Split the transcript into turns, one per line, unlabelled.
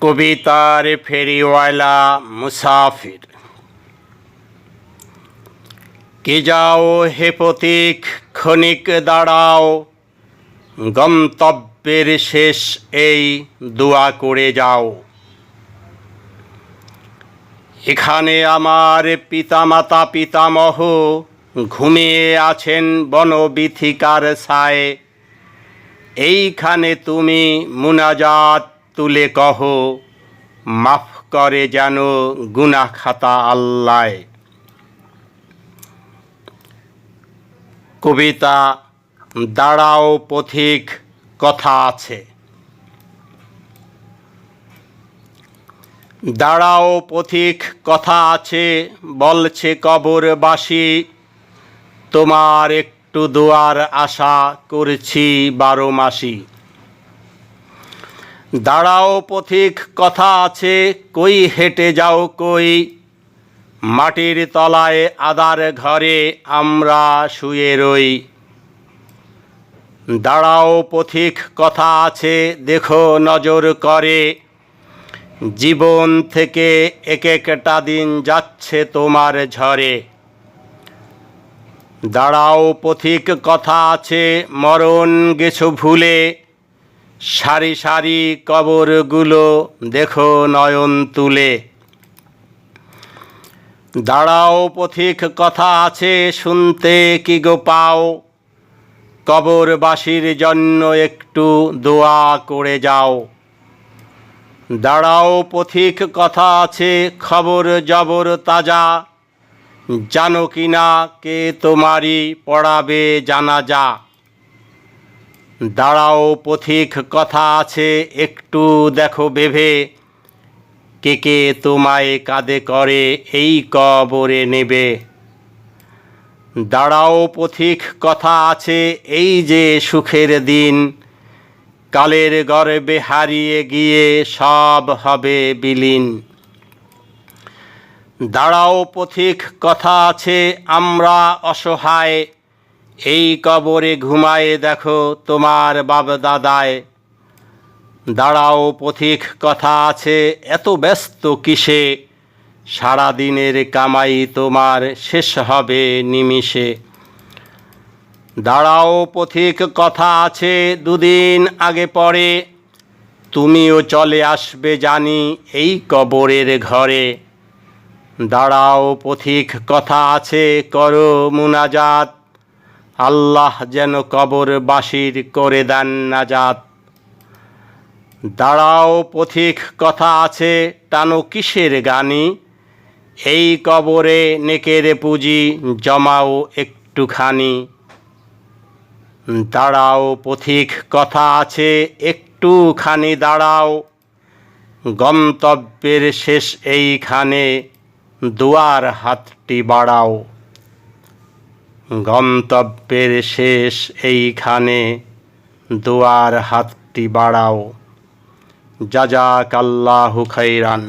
কবিতার ফেরিওয়ালা মুসাফির। কে যাও হে পথিক ক্ষণিক দাঁড়াও, গন্তব্যের শেষ এই দোয়া করে যাও। এখানে আমার পিতামাতা পিতামহ ঘুমিয়ে আছেন বনবিথিকার ছায়। এইখানে তুমি মুনাজাত তুলে কহ, মাফ করে যেন গুনা খাতা আল্লায় কবিতা, দাঁড়াও পথিক, কথা আছে। দাঁড়াও পথিক, কথা আছে, বলছে কবরবাসী, তোমার একটু দোয়ার আশা করছি বারো মাসি। দাঁড়াও পথিক, কথা আছে, কই হেঁটে যাও কই? মাটির তলায় আদার ঘরে আমরা শুয়ে রই। দাঁড়াও পথিক, কথা আছে, দেখো নজর করে। জীবন থেকে এক একটা দিন যাচ্ছে তোমার ঝরে। দাঁড়াও পথিক, কথা আছে, মরণ গেছো ভুলে। সারি সারি কবরগুলো দেখো নয়ন তুলে। দাঁড়াও পথিক, কথা আছে শুনতে কি গো পাও? কবরবাসীর জন্য একটু দোয়া করে যাও। দাঁড়াও পথিক, কথা আছে খবর জবর তাজা। জানো কি না কে তোমারই পড়াবে জানা যা দাঁড়াও, পথিক, কথা আছে, একটু দেখো বেভে কে কে তোমায় কাঁদে করে, এই কবরে নেবে। দাঁড়াও, পথিক, কথা আছে, এই যে সুখের দিন। কালের গর্বে হারিয়ে গিয়ে সব হবে বিলীন। দাঁড়াও, পথিক, কথা আছে, আমরা অসহায়। এই কবরে ঘুমায়ে দেখো তোমার বাপ দাদায়। দাঁড়াও, পথিক, কথা আছে, এত ব্যস্ত কিসে? সারাদিনের কামাই তোমার শেষ হবে নিমিষে। দাঁড়াও, পথিক, কথা আছে, দুদিন আগে পরে। তুমিও চলে আসবে জানি এই কবরের ঘরে। দাঁড়াও, পথিক, কথা আছে, করো মুনাজাত। আল্লাহ যেন কবরবাসীর করে দেন নাজাত। দাঁড়াও, পথিক, কথা আছে, টানো কিসের গানি? এই কবরে নেকের পুঁজি জমাও একটুখানি। দাঁড়াও, পথিক, কথা আছে, একটুখানি দাঁড়াও। গন্তব্যের শেষ এইখানে দুয়ার হাতটি বাড়াও। গন্তব্যের শেষ এইখানে দুয়ার হাতটি বাড়াও। জাজাকাল্লাহু খাইরান